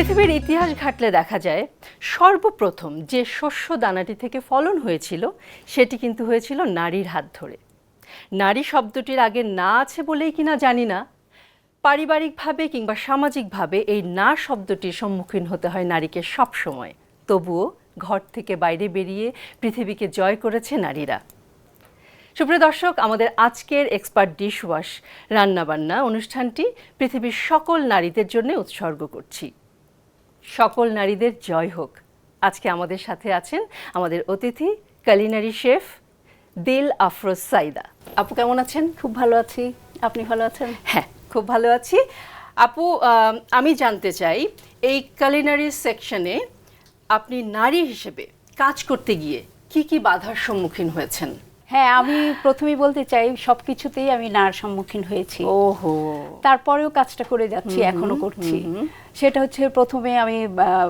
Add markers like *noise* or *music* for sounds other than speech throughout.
পৃথিবীর ইতিহাস ঘাটলে দেখা যায়, সর্বপ্রথম যে শস্য দানাটি থেকে ফলন হয়েছিল, সেটি কিন্তু হয়েছিল নারীর হাত ধরে। নারী শব্দটির আগে না আছে বলেই কিনা জানি না। পারিবারিকভাবে কিংবা সামাজিকভাবে এই না শব্দটির সম্মুখীন হতে হয় নারীকে সব সময় তবুও ঘর থেকে বাইরে বেরিয়ে পৃথিবীকে জয় করেছে নারীরা। সুপ্রিয় দর্শক, আমাদের আজকের এক্সপার্ট ডিশ ওয়াশ রান্নাবান্না অনুষ্ঠানটি পৃথিবীর সকল নারীদের জন্য উৎসর্গ করছি। সকল নারীদের জয় হোক। আজকে আমাদের সাথে আছেন আমাদের অতিথি কালিনারি শেফ দিল আফরোজ সাইদা। আপু কেমন আছেন? খুব ভালো আছি। আপনি ভালো আছেন? হ্যাঁ খুব ভালো আছি। আপু আমি জানতে চাই এই কালিনারি সেকশনে আপনি নারী হিসেবে কাজ করতে গিয়ে কি কি বাধার সম্মুখীন হয়েছেন? হ্যাঁ আমি প্রথমেই বলতে চাই সবকিছুতেই আমি নার সম্মুখীন হয়েছি। ওহো। তারপরেও কাজটা করে যাচ্ছি এখনও করছি। সেটা হচ্ছে প্রথমে আমি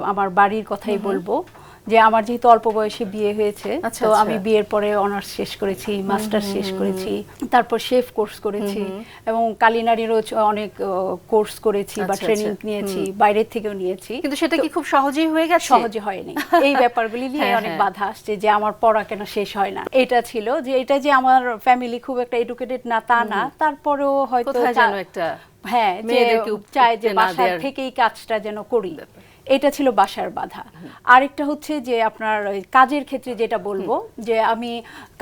আমার বাড়ির কথাই বলব। যে আমার যেহেতু অল্প বয়সে বিয়ে হয়েছে আচ্ছা, তো আচ্ছা। আমি বিয়ের পরে অনার্স শেষ করেছি মাস্টার শেষ করেছি তারপর শেফ কোর্স করেছি এবং কালিনারিরও অনেক কোর্স করেছি বা আচ্ছা, ট্রেনিং। নিয়েছি বাইরের থেকেও নিয়েছি। কিন্তু সেটা কি খুব সহজেই হয়ে গেছে? সহজে হয়নি। *laughs* এই ব্যাপারগুলি নিয়ে হ্যাঁ, অনেক হ্যাঁ। বাধা আসছে যে আমার পড়া কেন শেষ হয় না। এটা ছিল যে এটা যে আমার ফ্যামিলি খুব একটা এডুকেটেড না তা না তারপরেও হয়তো যেন একটা হ্যাঁ যে চায় যে বাসার থেকেই কাজটা যেন করি। এটা ছিল বাসার বাধা। আরেকটা হচ্ছে যে আপনার কাজের ক্ষেত্রে যেটা বলব যে আমি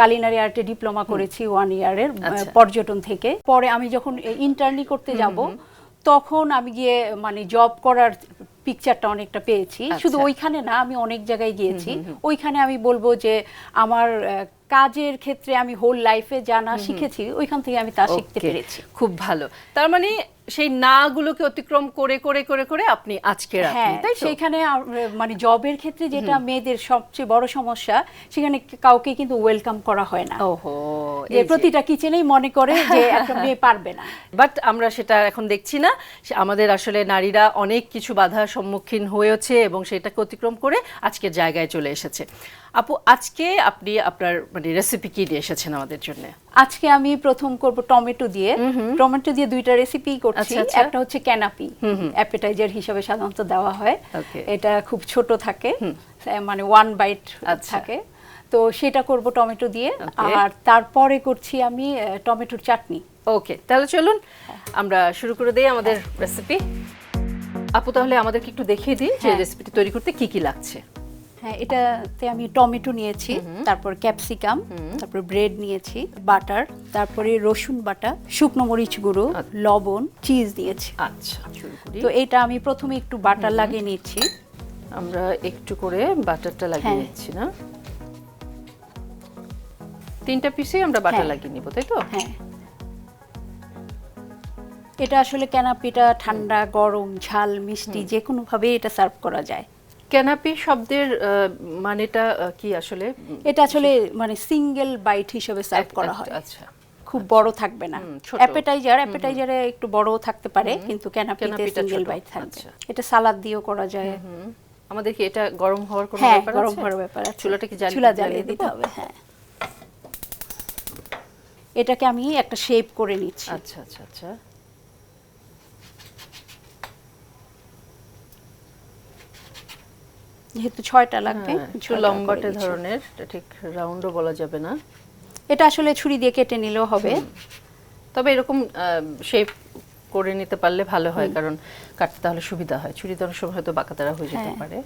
কালিনারি আর্টে ডিপ্লোমা করেছি ওয়ান ইয়ারের আচ্ছা। পর্যটন থেকে। পরে আমি যখন ইন্টার্নি করতে যাব তখন আমি গিয়ে মানে জব করার পিকচারটা অনেকটা পেয়েছি। শুধু আচ্ছা। ওইখানে না আমি অনেক জায়গায় গিয়েছি। ওইখানে আমি বলব যে আমার কাজের ক্ষেত্রে আমি হোল লাইফে যা না শিখেছি ওইখান থেকে আমি তা শিখতে পেরেছি। খুব ভালো। তার মানে সেই না গুলোকে অতিক্রম করে করে করে করে আপনি আপনি হ্যাঁ তাই সেখানে মানে জবের ক্ষেত্রে যেটা মেয়েদের সবচেয়ে বড় সমস্যা সেখানে কাউকে কিন্তু ওয়েলকাম করা হয় না। ওহো যে প্রতিটা কিচেনেই মনে করে যে একটা মেয়ে *laughs* পারবে না। বাট আমরা সেটা এখন দেখছি না। আমাদের আসলে নারীরা অনেক কিছু বাধার সম্মুখীন হয়েছে এবং সেটাকে অতিক্রম করে আজকের জায়গায় চলে এসেছে। আপু আজকে আপনি আপনার মানে রেসিপি কি নিয়ে এসেছেন আমাদের জন্য? আজকে আমি প্রথম করব টমেটো দিয়ে। টমেটো দিয়ে দুইটা রেসিপি করছি। আচ্ছা, আচ্ছা। একটা হচ্ছে ক্যানাপি অ্যাপেটাইজার হিসাবে সাধারণত দেওয়া হয়। এটা খুব ছোট থাকে। মানে ওয়ান বাইট আচ্ছা। থাকে। তো সেটা করব টমেটো দিয়ে। আর তারপরে করছি আমি টমেটোর চাটনি। ওকে তাহলে চলুন আমরা শুরু করে দিই আমাদের রেসিপি আপু তাহলে আমাদেরকে একটু দেখিয়ে দিন যে হ্যাঁ। রেসিপিটি তৈরি করতে কি কি লাগছে। হ্যাঁ এটাতে আমি টমেটো নিয়েছি তারপর ক্যাপসিকাম তারপর ব্রেড নিয়েছি বাটার তারপরে রসুন বাটা শুকনো মরিচ গুঁড়ো লবণ চিজ দিয়েছি আচ্ছা তো এটা আমি প্রথমে একটু বাটার লাগিয়ে নিচ্ছি। আমরা একটু করে বাটারটা লাগিয়ে হ্যাঁ। নিচ্ছি না? তিনটা পিসে আমরা বাটার হ্যাঁ। লাগিয়ে নিব তাই তো? হ্যাঁ। এটা আসলে ক্যানাপিটা ঠান্ডা গরম ঝাল মিষ্টি যে কোনো ভাবে এটা সার্ভ করা যায়। ক্যানাপি শব্দের মানেটা কি আসলে? এটা আসলে মানে সিঙ্গেল বাইট হিসেবে সার্ভ করা হয়। আচ্ছা। খুব বড় থাকবে না। অ্যাপেটাইজার অ্যাপেটাইজারে একটু বড় থাকতে পারে কিন্তু ক্যানাপিতে সিঙ্গেল বাইট থাকবে। আচ্ছা। এটা সালাদ দিয়েও করা যায়। আমাদের কি এটা গরম হওয়ার কোনো হ্যাঁ ব্যাপার গরম হওয়ার ব্যাপার আছে। চুলাটা কি জ্বালিয়ে চুলা জ্বালিয়ে দিতে হবে হ্যাঁ। এটাকে আমি একটা শেপ করে নিচ্ছি। আচ্ছা আচ্ছা আচ্ছা। যেহেতু ছয়টা লাগবে হ্যাঁ, করে লম্বাটে ধরনের ঠিক রাউন্ডও বলা যাবে না। এটা আসলে ছুরি দিয়ে কেটে নিলেও হবে। তবে এরকম শেপ করে নিতে পারলে ভালো হয় কারণ কাটতে তাহলে সুবিধা হয়। ছুরি দেওয়ার সময় হয়তো বাঁকাতারা হয়ে যেতে হ্যাঁ। পারে।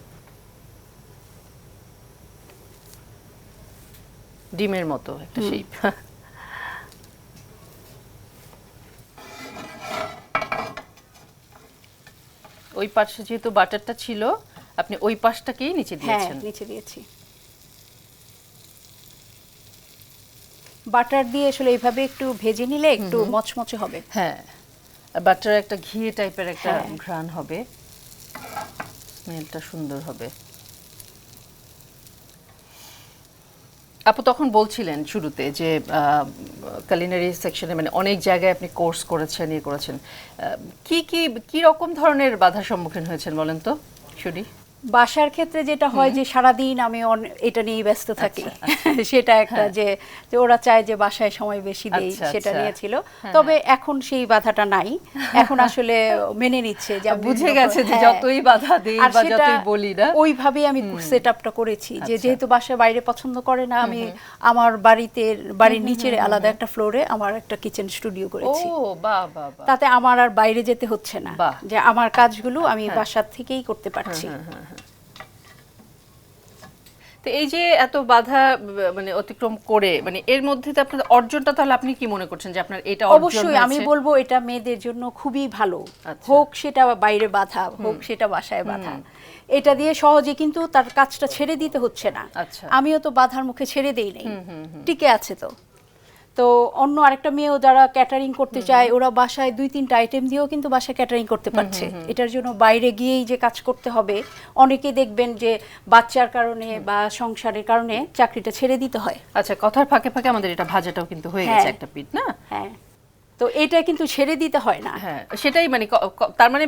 ডিমের মতো একটা শেপ *laughs* ওই পাশে যেহেতু বাটারটা ছিল আপনি ওই পাশটাকেই নিচে হ্যাঁ দিয়েছেন। নিচে দিয়েছি। বাটার দিয়ে আসলে এইভাবে একটু ভেজে নিলে একটু মচমচে হবে। হ্যাঁ বাটার একটা ঘি টাইপের একটা হ্যাঁ। ঘ্রাণ হবে। স্মেলটা সুন্দর হবে। আপু তখন বলছিলেন শুরুতে যে কালিনারি সেকশনে মানে অনেক জায়গায় আপনি কোর্স করেছেন ইয়ে করেছেন। কি কি কি রকম ধরনের বাধার সম্মুখীন হয়েছেন বলেন তো? শুনি। বাসার ক্ষেত্রে যেটা হয় যে সারাদিন আমি এটা নিয়েই ব্যস্ত থাকি। *laughs* সেটা একটা যে যে ওরা চায় যে বাসায় সময় বেশি দেই হ্যাঁ। আচ্ছা, সেটা আচ্ছা। নিয়েছিল। তবে এখন সেই বাধাটা নাই। এখন *laughs* আসলে মেনে নিচ্ছে যে বুঝে গেছে যে হ্যাঁ। যতই বাধা দেই বা যতই বলি না ওইভাবেই আমি সেট আপটা করেছি যে আচ্ছা। যেহেতু বাসায় বাইরে পছন্দ করে না আমি আমার বাড়িতে বাড়ির নিচের আলাদা একটা ফ্লোরে আমার একটা কিচেন স্টুডিও ও করেছি বাহ বাহ বাহ। তাতে আমার আর বাইরে যেতে হচ্ছে না। যে আমার কাজগুলো আমি বাসার থেকেই করতে পারছি। তো এই যে এত বাধা মানে অতিক্রম করে মানে এর মধ্যে তো আপনার অর্জনটা তাহলে আপনি কি মনে করছেন যে আপনার এটা অবশ্যই আমি বলব এটা মেয়েদের জন্য খুবই ভালো। আচ্ছা। হোক সেটা বাইরে বাধা হোক সেটা বাসায় বাধা। এটা দিয়ে সহজে কিন্তু তার কাজটা ছেড়ে দিতে হচ্ছে না। আচ্ছা। আমিও তো বাধার মুখে ছেড়ে দেই নাই। টিকে আছে তো। তো অন্য আরেকটা মেয়েও যারা ক্যাটারিং করতে চায় ওরা বাসায় দুই তিনটা আইটেম দিয়েও কিন্তু বাসায় ক্যাটারিং করতে পারছে। এটার জন্য বাইরে গিয়েই যে কাজ করতে হবে অনেকে দেখবেন যে বাচ্চার কারণে বা সংসারের কারণে চাকরিটা ছেড়ে দিতে হয়। আচ্ছা কথার ফাঁকে ফাঁকে আমাদের এটা ভাজাটাও কিন্তু হয়ে গেছে হ্যাঁ। একটা পিঠ না? হ্যাঁ। তো এটা কিন্তু ছেড়ে দিতে হয় না। হ্যাঁ সেটাই মানে তার মানে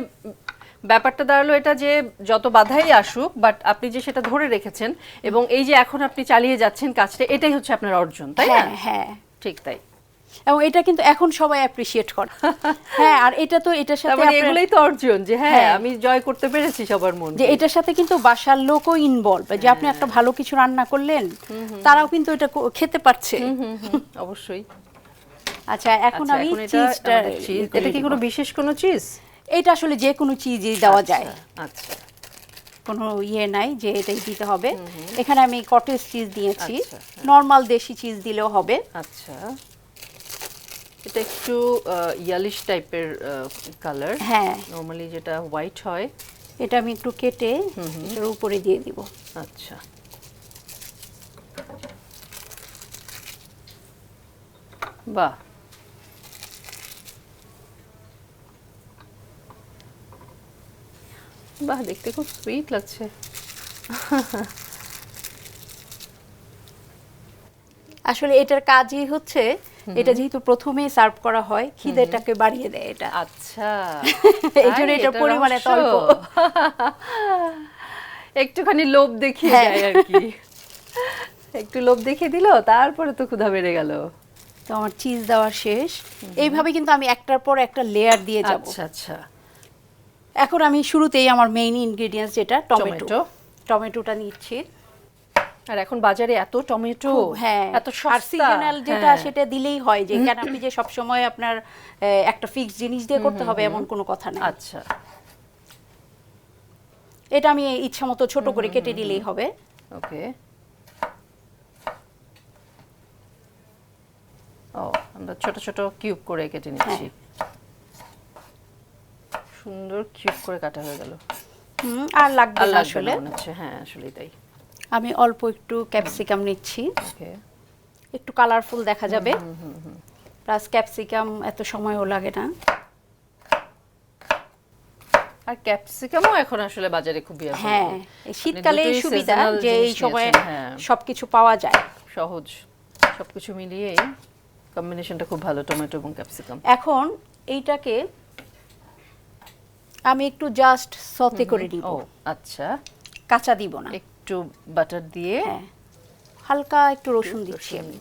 ব্যাপারটা দাঁড়াল এটা যে যত বাধাই আসুক বাট আপনি যে সেটা ধরে রেখেছেন এবং এই যে এখন আপনি চালিয়ে যাচ্ছেন কাজটা এটাই হচ্ছে আপনার অর্জন তাই না? হ্যাঁ হ্যাঁ। ঠিক তাই। এবং এটা কিন্তু এখন সবাই অ্যাপ্রিসিয়েট করে। *laughs* হ্যাঁ আর এটা তো এটার সাথে মানে এগুলোই তো অর্জন যে হ্যাঁ হ্যাঁ। আমি জয় করতে পেরেছি সবার মন যে এটার সাথে কিন্তু বাসার লোকও ইনভলভ যে আপনি একটা ভালো কিছু রান্না করলেন তারাও কিন্তু এটা খেতে পারছে। অবশ্যই। আচ্ছা এখন আচ্ছা, আমি চিজটা এটা কি কোনো বিশেষ কোনো চিজ এটা আসলে যে কোনো চিজই দেওয়া যায়। আচ্ছা। কোনো ইয়ে নাই যে এটাই দিতে হবে। এখানে আমি কটেজ চিজ দিয়েছি। আচ্ছা, নর্মাল দেশি চিজ দিলেও হবে। আচ্ছা। এটা একটু ইয়ালিশ টাইপের কালার হ্যাঁ। নর্মালি যেটা হোয়াইট হয়। এটা আমি একটু কেটে এটার উপরে দিয়ে দিব। আচ্ছা। বাহ! বাহ দেখতে খুব সুইট লাগছে। আসলে এটার কাজই হচ্ছে এটা যেহেতু প্রথমে সার্ভ করা হয় খিদেটাকে বাড়িয়ে দেয় এটা। আচ্ছা। *laughs* এই জন্য এটার এটা পরিমাণে রহস্য? অল্প। *laughs* একটুখানি লোভ দেখিয়ে দেয় আর কি। *laughs* একটু লোভ দেখিয়ে দিল তারপরে তো ক্ষুধা বেড়ে গেল। তো আমার চিজ দেওয়া শেষ। এইভাবে কিন্তু আমি একটার পর একটা লেয়ার দিয়ে যাব। আচ্ছা আচ্ছা। এখন আমি শুরুতেই আমার মেইন ইনগ্রেডিয়েন্টস যেটা টমেটো টমেটো। টমেটোটা নিচ্ছি। আর এখন বাজারে এত টমেটো হ্যাঁ এত আর সিজনাল যেটা হ্যাঁ। সেটা দিলেই হয় যে কেন আপনি যে সব সময় আপনার একটা ফিক্সড জিনিস দিয়ে করতে হবে এমন কোনো কথা না আচ্ছা। এটা আমি ইচ্ছা মতো ছোট করে কেটে দিলেই হবে। ওকে। ও আমরা ছোট ছোট কিউব করে কেটে নিচ্ছি। সুন্দর কিউব করে কাটা হয়ে গেল। হুম, আর লাগবে না আসলে। হচ্ছে। হ্যাঁ আসলেই তাই। আমি অল্প একটু ক্যাপসিকাম নিচ্ছি। একটু কালারফুল দেখা যাবে। প্লাস ক্যাপসিকাম এত সময়ও লাগে না। আর ক্যাপসিকামও এখন আসলে বাজারে খুবই। হ্যাঁ শীতকালে সুবিধা যে এই সময় হ্যাঁ। সবকিছু পাওয়া যায়। সহজ। সবকিছু মিলিয়ে কম্বিনেশনটা খুব ভালো টমেটো এবং ক্যাপসিকাম এখন এইটাকে আমি একটু জাস্ট সতে করে দিব ও আচ্ছা। কাঁচা দিব না। একটু বাটার দিয়ে হ্যাঁ। হালকা একটু রসুন দিচ্ছি আমি।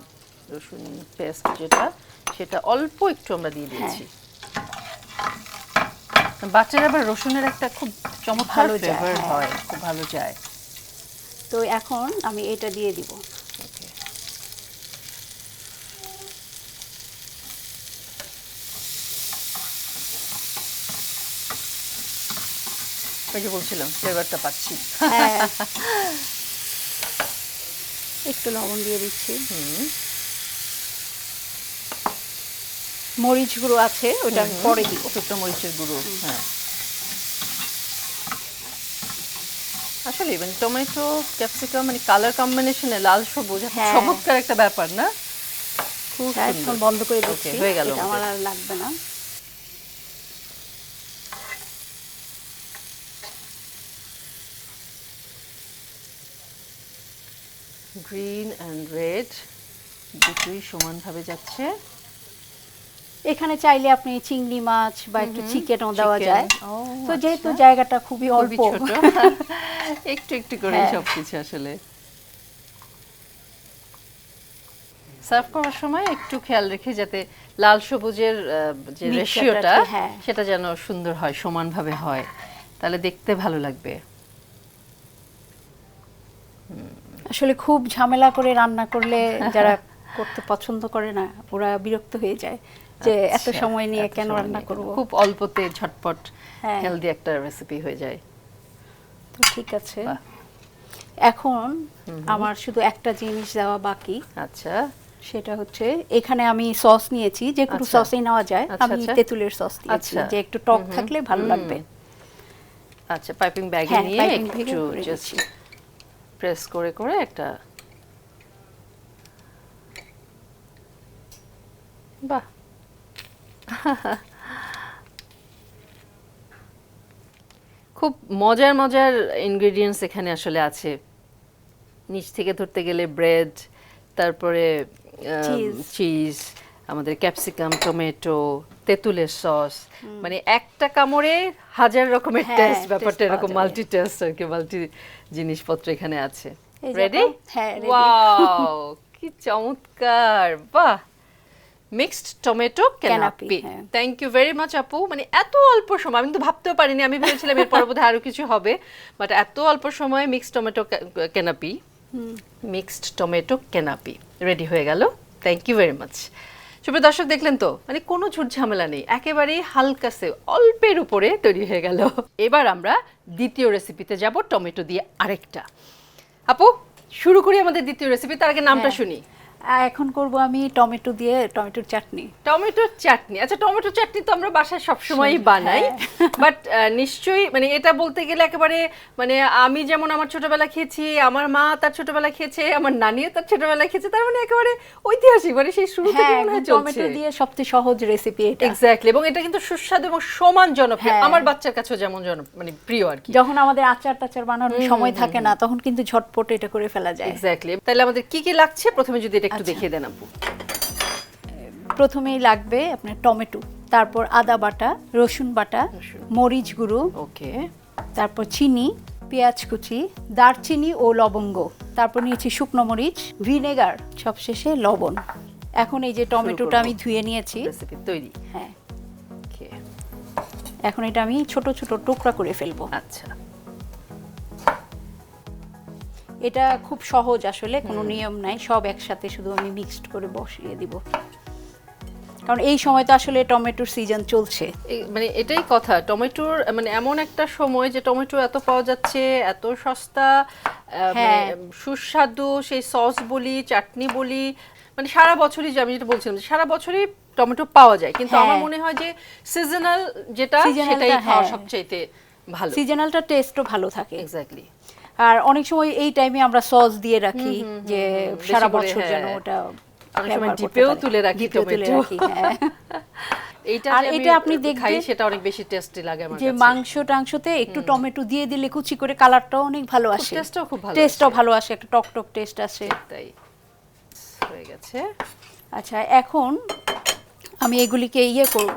রসুন পেস্ট যেটা সেটা অল্প একটু আমরা দিয়ে দিচ্ছি। বাটার আবার রসুনের একটা খুব চমৎকার ভালো ফ্লেভার হ্যাঁ। হয় খুব ভালো যায়। তো এখন আমি এটা দিয়ে দিব। ওই যে বলছিলাম ফ্লেভারটা পাচ্ছি। হ্যাঁ। *laughs* একটু লবণ দিয়ে দিচ্ছি। মরিচ গুঁড়ো আছে ওটা পরে দিব। শুকনো মরিচের গুঁড়ো হ্যাঁ। আসলে মানে টমেটো ক্যাপসিকাম মানে কালার কম্বিনেশনে লাল সবুজ হ্যাঁ। চমৎকার একটা ব্যাপার না? খুব হ্যাঁ, বন্ধ করে দিচ্ছি। হয়ে গেল আমার আর লাগবে না। গ্রিন অ্যান্ড রেড দুটোই সমানভাবে যাচ্ছে। এখানে চাইলে আপনি চিংড়ি মাছ বা একটু চিকেনও দেওয়া যায়। তো যেহেতু আচ্ছা। জায়গাটা খুবই অল্প। *laughs* একটু একটু করে হ্যাঁ। সবকিছু আসলে। সার্ভ করার সময় একটু খেয়াল রেখে যাতে লাল সবুজের যে রেশিওটা হ্যাঁ। সেটা যেন সুন্দর হয় সমানভাবে হয়। তাহলে দেখতে ভালো লাগবে। আসলে খুব ঝামেলা করে রান্না করলে যারা করতে পছন্দ করে না ওরা বিরক্ত হয়ে যায় যে এত আচ্ছা, সময় নিয়ে কেন রান্না করব। খুব অল্পতে ঝটপট হ্যাঁ। হেলদি একটা রেসিপি হয়ে যায়। তো ঠিক আছে। এখন আমার শুধু একটা জিনিস দেওয়া বাকি। আচ্ছা। সেটা হচ্ছে এখানে আমি সস নিয়েছি যে কোনো আচ্ছা। সসই নেওয়া যায়। আচ্ছা, আমি। তেঁতুলের সস দিয়েছি আচ্ছা। যে একটু টক থাকলে ভালো লাগবে। আচ্ছা পাইপিং ব্যাগে নিয়ে একটু জাস্ট। প্রেস করে করে একটা বাহ খুব মজার মজার ইনগ্রেডিয়েন্টস এখানে আসলে আছে নিচ থেকে ধরতে গেলে ব্রেড তারপরে. চিজ আমাদের ক্যাপসিকাম টমেটো তেঁতুলের সস মানে একটা কামড়ে হাজার রকমের হ্যাঁ, টেস্ট ব্যাপারটা এরকম মাল্টি টেস্ট আর কি মাল্টি জিনিসপত্র এখানে আছে। রেডি হ্যাঁ, ওয়াও কি চমৎকার বাহ! মিক্সড টমেটো ক্যানাপি হ্যাঁ। থ্যাংক ইউ ভেরি মাচ আপু। মানে এত অল্প সময় আমি তো ভাবতেও পারিনি আমি ভেবেছিলাম এর পরবর্তী আরও কিছু হবে বাট এত অল্প সময়ে mixed tomato canape mixed tomato canape ready হয়ে গেল? থ্যাংক ইউ ভেরি মাচ সুপ্রিয় দর্শক দেখলেন তো? মানে কোনো ঝুট ঝামেলা নেই। একেবারেই হালকাসে অল্পের উপরে তৈরি হয়ে গেল। এবার আমরা দ্বিতীয় রেসিপিতে যাব টমেটো দিয়ে আরেকটা। আপু শুরু করি আমাদের দ্বিতীয় রেসিপি তার আগে নামটা হ্যাঁ। শুনি। এখন করব আমি টমেটো দিয়ে টমেটোর চাটনি। টমেটোর চাটনি। আচ্ছা টমেটো চাটনি তো আমরা বাসায় সবসময়ই হ্যাঁ। বানাই। বাট নিশ্চয়ই মানে এটা বলতে গেলে একেবারে মানে আমি যেমন আমার ছোটবেলা খেয়েছি আমার মা তার ছোটবেলা খেয়েছে আমার নানিও তার ছোটবেলা খেয়েছে তার মানে একেবারে ঐতিহাসিক মানে সেই শুরু থেকে হ্যাঁ মনে হয় টমেটো দিয়ে সবচেয়ে সহজ রেসিপি এটা। এক্স্যাক্টলি এবং এটা কিন্তু সুস্বাদু এবং সমান জনপ্রিয় হ্যাঁ। আমার বাচ্চার কাছেও যেমন জন মানে প্রিয় আর কি। যখন আমাদের আচার টাচার বানানোর সময় থাকে না তখন কিন্তু ঝটপট এটা করে ফেলা যায়। এক্স্যাক্টলি তাহলে আমাদের কি কি লাগছে? প্রথমে যদি এটা একটু আচ্ছা। দেখিয়ে দেন আপু। প্রথমেই লাগবে আপনার টমেটো তারপর আদা বাটা রসুন বাটা মরিচ গুঁড়ো ওকে। তারপর চিনি পেঁয়াজ কুচি দারচিনি ও লবঙ্গ তারপর নিয়েছি শুকনো মরিচ ভিনেগার সবশেষে লবণ। এখন এই যে টমেটোটা আমি ধুয়ে নিয়েছি। রেসিপি তৈরি। হ্যাঁ। ওকে। এখন এটা আমি ছোট ছোট টুকরা করে ফেলব। আচ্ছা। এটা খুব সহজ আসলে কোনো নিয়ম নাই সব একসাথে শুধু আমি মিক্সড করে বসিয়ে দিব কারণ এই সময় তো আসলে টমেটোর সিজন চলছে মানে এটাই কথা টমেটোর মানে এমন একটা সময় যে টমেটো এত পাওয়া যাচ্ছে এত সস্তা মানে হ্যাঁ। সুস্বাদু সেই সস বলি চাটনি বলি মানে সারা বছরই যে আমি যেটা বলছিলাম সারা বছরই টমেটো পাওয়া যায় কিন্তু আমার হ্যাঁ। মনে হয় যে সিজনাল যেটা সেটাই খাওয়া হ্যাঁ। সবচাইতে ভালো সিজনালটা টেস্টও ভালো থাকে এক্স্যাক্টলি আর অনেক সময় এই টাইমে আমরা সস দিয়ে রাখি যে সারা বছর যেন হ্যাঁ। ওটা অনেক সময় ডিপেও তুলে রাখি টমেটো। হ্যাঁ। *laughs* এইটা আর এটা আপনি দেখবেন সেটা অনেক বেশি টেস্টি লাগে আমার যে মাংস টাংসতে একটু টমেটো দিয়ে দিলে কুচি করে কালারটাও অনেক ভালো আসে। টেস্টটাও খুব ভালো টেস্টটাও। ভালো আসে একটা টক টক টেস্ট আসে। তাই। হয়ে গেছে। আচ্ছা এখন আমি এগুলিকে ইয়ে করব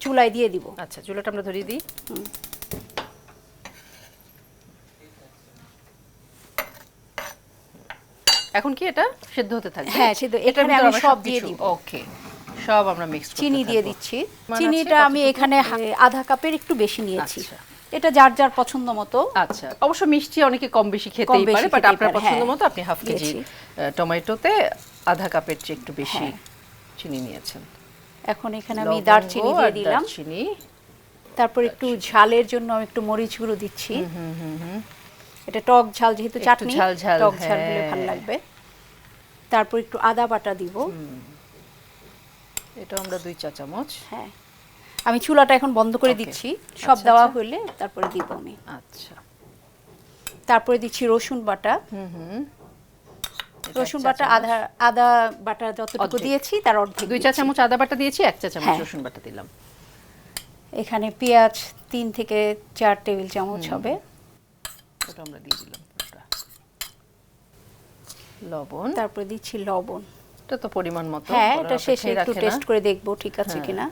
চুলায় দিয়ে দিব। আচ্ছা চুলাটা আমরা ধরিয়ে দিই। এখন কি এটা? সিদ্ধ হতে থাকবে? হ্যাঁ, সিদ্ধ। এখানে আমি সব দিয়ে দিব। ওকে সব আমরা মিক্স চিনি দিয়ে দিচ্ছি। মানে চিনিটা আমি এখানে আধা কাপের একটু বেশি নিয়েছি। আচ্ছা। এটা যার যার পছন্দ মতো। আচ্ছা অবশ্য মিষ্টি অনেকে কম বেশি খেতেই পারে বাট আপনার পছন্দ হ্যাঁ। মতো আপনি হাফ কেজি টমেটোতে আধা কাপের চেয়ে একটু বেশি হ্যাঁ। চিনি নিয়েছেন। এখন এখানে আমি দারচিনি দিয়ে দিলাম। চিনি তারপর একটু ঝালের জন্য আমি একটু মরিচ গুঁড়ো দিচ্ছি। এটা টক ঝাল যেহেতু চাটনি টক ঝাল হলে হ্যাঁ। ভালো লাগবে। তারপর একটু আদা বাটা দিব। এটা আমরা দুই চা চামচ। হ্যাঁ। আমি চুলাটা এখন বন্ধ করে দিচ্ছি। সব আচ্ছা, দেওয়া আচ্ছা। হলে তারপরে দিব আমি। আচ্ছা। তারপরে দিচ্ছি রসুন বাটা। হুম হুম। রসুন বাটা আধা আদা বাটা যতটুকু দিয়েছি তার অর্ধেক দুই চা চামচ আদা বাটা দিয়েছি এক চা চামচ হ্যাঁ। রসুন বাটা দিলাম। এখানে পেঁয়াজ তিন থেকে চার টেবিল চামচ হবে। ওটা আমরা দিয়ে দিলাম পুরোটা লবণ। তারপরে দিচ্ছি লবণ। এটা তো পরিমাণ মতো হ্যাঁ এটা শেষে একটু টেস্ট করে দেখব ঠিক আছে হ্যাঁ। কিনা?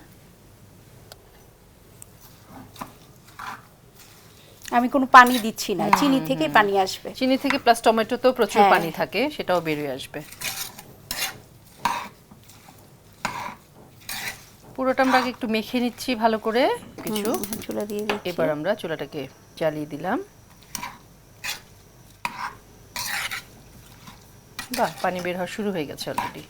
আমি কোনো পানি দিচ্ছি না চিনি থেকে পানি আসবে। চিনি থেকে প্লাস টমেটোতেও প্রচুর হ্যাঁ। পানি থাকে সেটাও বেরিয়ে আসবে। পুরোটা আমরা একটু মেখে নিচ্ছি ভালো করে কিছু। চুলা দিয়ে এবার আমরা চুলাটাকে জ্বালিয়ে দিলাম। বাহ পানি বের হওয়া শুরু হয়ে গেছে অলরেডি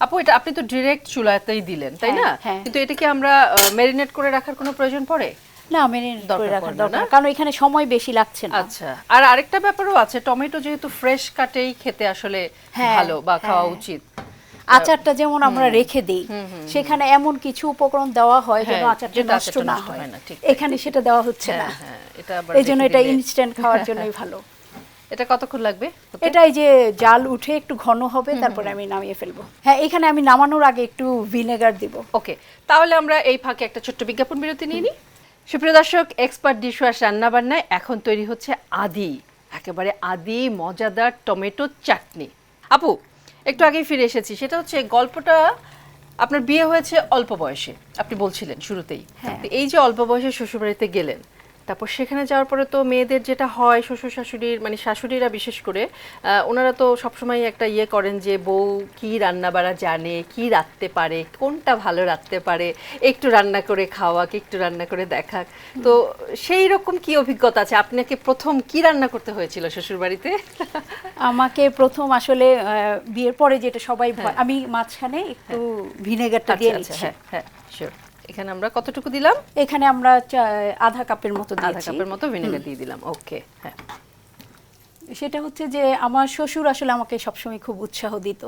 আপু এটা আপনি তো ডিরেক্ট চুলাতেই দিলেন তাই না? হ্যাঁ, হ্যাঁ। কিন্তু এটা কি আমরা ম্যারিনেট করে রাখার কোনো প্রয়োজন পড়ে? না মেরিনেট করে দরকার রাখার দরকার কারণ এখানে সময় বেশি লাগছে না। আচ্ছা আর আরেকটা ব্যাপারও আছে টমেটো যেহেতু ফ্রেশ কাটেই খেতে আসলে হ্যাঁ, ভালো বা খাওয়া। উচিত। আচারটা যেমন আমরা রেখে দিই সেখানে এমন কিছু উপকরণ দেওয়া হয় যেন আচারটা নষ্ট না হয়। এখানে সেটা দেওয়া হচ্ছে না। এটা এই জন্য এটা ইনস্ট্যান্ট খাওয়ার জন্যই *laughs* ভালো। এটা কতক্ষণ লাগবে এটাই যে জাল উঠে একটু ঘন হবে তারপরে আমি নামিয়ে ফেলব। হ্যাঁ এখানে আমি নামানোর আগে একটু ভিনেগার দিব। ওকে তাহলে আমরা এই ফাঁকে একটা ছোট্ট বিজ্ঞাপন বিরতি নিয়ে নিই। সুপ্রিয় দর্শক এক্সপার্ট ডিশওয়াশ রান্না বান্নায় এখন তৈরি হচ্ছে আদি একেবারে আদি মজাদার টমেটো চাটনি। আপু একটু আগেই ফিরে এসেছি। সেটা হচ্ছে গল্পটা আপনার বিয়ে হয়েছে অল্প বয়সে আপনি বলছিলেন শুরুতেই। হ্যাঁ। এই যে অল্প বয়সে শ্বশুরবাড়িতে গেলেন তারপর সেখানে যাওয়ার পরে তো মেয়েদের যেটা হয় শ্বশুর শাশুড়ির মানে শাশুড়িরা বিশেষ করে ওনারা তো সবসময় একটা ইয়ে করেন যে বউ কি রান্না বাড়া জানে? কি রাঁধতে পারে? কোনটা ভালো রাখতে পারে? একটু রান্না করে খাওয়াক একটু রান্না করে দেখাক। তো সেই রকম কি অভিজ্ঞতা আছে? আপনাকে প্রথম কি রান্না করতে হয়েছিল শ্বশুর বাড়িতে আমাকে প্রথম আসলে বিয়ের পরে যেটা সবাই ভয়- আমি মাঝখানে একটু ভিনেগারটা দিয়ে নিচ্ছি। হ্যাঁ হ্যাঁ শিওর এখানে আমরা কতটুকু দিলাম? এখানে আমরা আধা কাপের মতো আধা কাপের মতো ভিনেগার দিয়ে দিলাম ওকে হ্যাঁ। সেটা হচ্ছে যে আমার শ্বশুর আসলে আমাকে সবসময় খুব উৎসাহ দিত।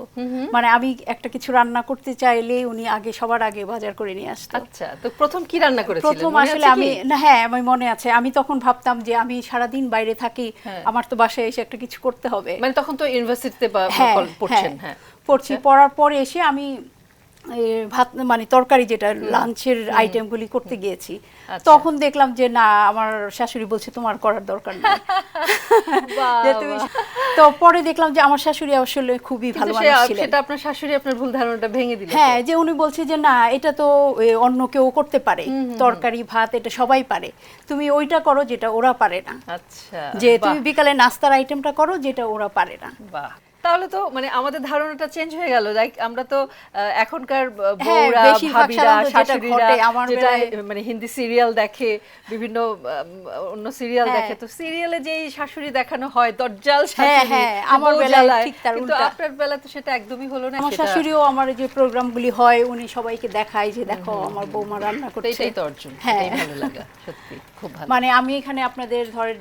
মানে আমি একটা কিছু রান্না করতে চাইলে উনি আগে সবার আগে বাজার করে নিয়ে আসতো। আচ্ছা তো প্রথম কি রান্না করেছিলেন? প্রথম আসলে আমি না হ্যাঁ আমার মনে আছে। আমি তখন ভাবতাম যে আমি সারাদিন বাইরে থাকি হ্যাঁ। আমার তো বাসায় এসে একটা কিছু করতে হবে। মানে তখন তো ইউনিভার্সিটিতে হ্যাঁ পড়ছেন হ্যাঁ। হ্যাঁ। পড়ছি পড়ার পরে এসে আমি ভাত মানে তরকারি যেটা লাঞ্চের আইটেমগুলি করতে গিয়েছি। আচ্ছা। তখন দেখলাম যে না আমার শাশুড়ি বলছে তোমার করার দরকার নেই। *laughs* তো পরে দেখলাম যে আমার শাশুড়ি আসলে খুবই ভালো মানুষ ছিলেন। সেটা আপনার শাশুড়ি আপনার ভুল ধারণাটা ভেঙে দিল হ্যাঁ যে উনি বলছে যে না এটা তো অন্য কেউ করতে পারে। তরকারি ভাত এটা সবাই পারে। তুমি ওইটা করো যেটা ওরা পারে না। আচ্ছা যে তুমি বিকালে নাস্তার আইটেমটা করো যেটা ওরা পারে না। বাহ। তাহলে তো মানে আমাদের ধারণাটা চেঞ্জ হয়ে গেল। লাইক আমরা তো এখনকার হ্যাঁ, বউরা ভাবিরা শাশুড়িরা যেটা মানে হিন্দি সিরিয়াল দেখে বিভিন্ন অন্য সিরিয়াল হ্যাঁ। দেখে তো সিরিয়ালে যেই শাশুড়ি দেখানো হয় দজ্জাল হ্যাঁ, শাশুড়ি হ্যাঁ, আমার বেলায় ঠিক তার কিন্তু আপনার বেলা তো সেটা একদমই হলো না আমার শাশুড়িও আমার যে প্রোগ্রামগুলি হয় উনি সবাইকে দেখায় যে দেখো আমার বৌমা রান্না করছে এটাই তো অর্জন হ্যাঁ। ভালো লাগা সত্যি খুব ভালো। মানে আমি এখানে আপনাদের ধরেন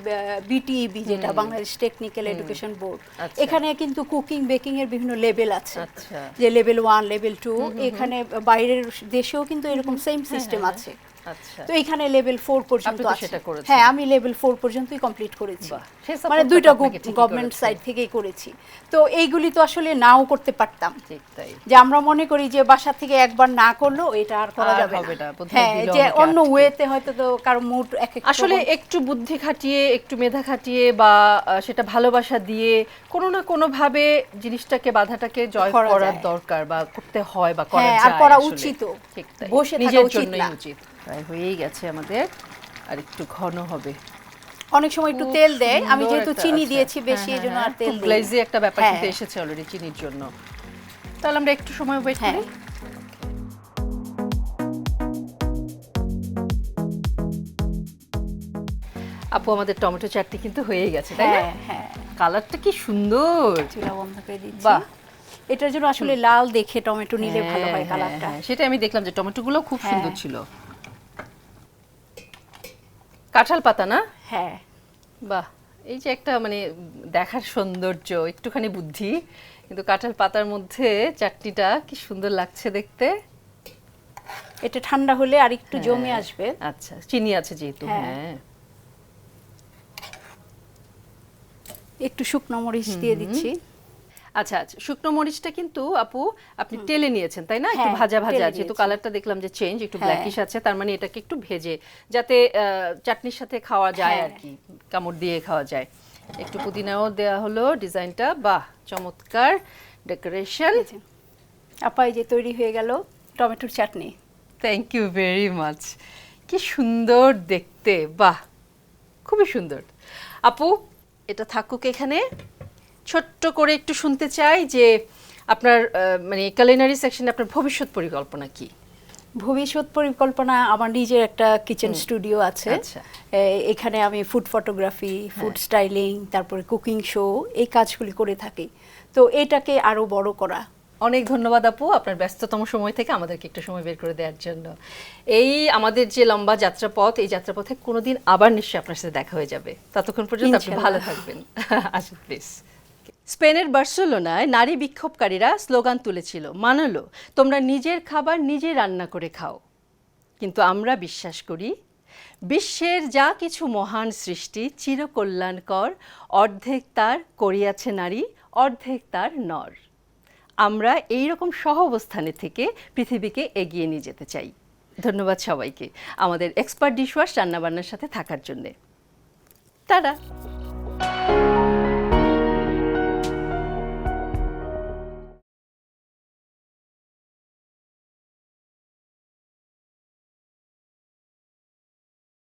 বিটিইবি যেটা বাংলাদেশ টেকনিক্যাল এডুকেশন বোর্ড। এখানে কিন্তু কুকিং বেকিং এর বিভিন্ন লেভেল আছে। আচ্ছা। যে লেভেল ওয়ান লেভেল টু এখানে বাইরের দেশেও কিন্তু এরকম সেম সিস্টেম আছে। আচ্ছা তো এখানে লেভেল ফোর পর্যন্ত হ্যাঁ আমি লেভেল ফোর পর্যন্তই কমপ্লিট করেছি। মানে দুইটা গভর্নমেন্ট সাইড থেকেই করেছি। তো এইগুলি তো আসলে নাও করতে পারতাম। যে আমরা মনে করি যে বাসা থেকে একবার না করলেও এটা আর করা যাবে না, হ্যাঁ যে অন্য ওয়েতে হয়তো তো কারও মুড এক আসলে একটু বুদ্ধি খাটিয়ে একটু মেধা খাটিয়ে বা সেটা ভালোবাসা দিয়ে কোনো না কোনো ভাবে জিনিসটাকে বাধাটাকে জয় করার দরকার বা করতে হয় বা করা হ্যাঁ, যায় আর করা। ঠিক বসে থাকা নিজের উচিত জন্যই না। প্রায় হয়েই গেছে আমাদের। আর একটু ঘন হবে। অনেক সময় একটু তেল দেয়। আমি যেহেতু চিনি আচ্ছা। দিয়েছি বেশি হ্যাঁ, এজন্য হ্যাঁ, আর তেল দিই গ্লেজি একটা ব্যাপার হ্যাঁ। কিন্তু এসেছে অলরেডি চিনির জন্য। তাহলে আমরা একটু সময় ওয়েট হ্যাঁ। করি। আপু আমাদের টমেটো চাটনি কিন্তু হয়েই গেছে তাই না? হ্যাঁ হ্যাঁ। কালারটা কি সুন্দর। চুলা বন্ধ করে দিচ্ছি। বাহ। এটার জন্য আসলে লাল দেখে টমেটো নিলে ভালো হ্যাঁ, হয় হ্যাঁ, কালারটা হ্যাঁ, সেটা আমি দেখলাম যে টমেটোগুলো খুব হ্যাঁ। সুন্দর ছিল। কাঁঠাল পাতা না? হ্যাঁ। বাহ এই যে একটা মানে দেখার সৌন্দর্য একটুখানি বুদ্ধি কিন্তু কাঁঠাল পাতার মধ্যে চাটনিটা কি সুন্দর লাগছে দেখতে। এটা ঠান্ডা হলে আর একটু জমে হ্যাঁ, আসবে। আচ্ছা চিনি আছে যেহেতু হ্যাঁ। হ্যাঁ। একটু শুকনো মরিচ দিয়ে দিচ্ছি। আচ্ছা আচ্ছা শুকনো মরিচটা কিন্তু আপু আপনি টেলে নিয়েছেন তাই না? একটু হ্যাঁ, ভাজা ভাজা যেহেতু কালারটা দেখলাম যে চেঞ্জ একটু। ব্ল্যাকিশ আছে তার মানে এটাকে একটু ভেজে যাতে চাটনির সাথে খাওয়া যায় হ্যাঁ। আর কি কামড় দিয়ে খাওয়া যায়। একটু পুদিনাও দেওয়া হলো ডিজাইনটা বাহ চমৎকার ডেকোরেশন। আপা এই যে তৈরি হয়ে গেল টমেটোর চাটনি। থ্যাংক ইউ ভেরি মাচ কি সুন্দর দেখতে বাহ খুবই সুন্দর। আপু এটা থাকুক এখানে। ছোট্ট করে একটু শুনতে চাই যে আপনার মানে কালিনারি সেকশনে আপনার ভবিষ্যৎ পরিকল্পনা কি? ভবিষ্যৎ পরিকল্পনা আমার নিজের একটা কিচেন স্টুডিও আছে। আচ্ছা। এখানে আমি ফুড ফটোগ্রাফি ফুড স্টাইলিং তারপরে কুকিং শো এই কাজগুলি করে থাকি। তো এটাকে আরও বড় করা। অনেক ধন্যবাদ আপু আপনার ব্যস্ততম সময় থেকে আমাদেরকে একটু সময় বের করে দেওয়ার জন্য। এই আমাদের যে লম্বা যাত্রাপথ এই যাত্রাপথে কোনোদিন আবার নিশ্চয়ই আপনার সাথে দেখা হয়ে যাবে। ততক্ষণ পর্যন্ত আপনি ভালো থাকবেন। *laughs* আসুন প্লিজ স্পেনের বার্সেলোনায় নারী বিক্ষোভকারীরা স্লোগান তুলেছিল, মানালো, তোমরা নিজের খাবার নিজে রান্না করে খাও। কিন্তু আমরা বিশ্বাস করি, বিশ্বের যা কিছু মহান সৃষ্টি চিরকল্যাণকর, অর্ধেক তার করিয়াছে নারী, অর্ধেক তার নর। আমরা এই রকম সহ অবস্থানে থেকে পৃথিবীকে এগিয়ে নিয়ে যেতে চাই। ধন্যবাদ সবাইকে আমাদের এক্সপার্ট ডিশওয়াশ রান্নাবান্নার সাথে থাকার জন্যে। তারা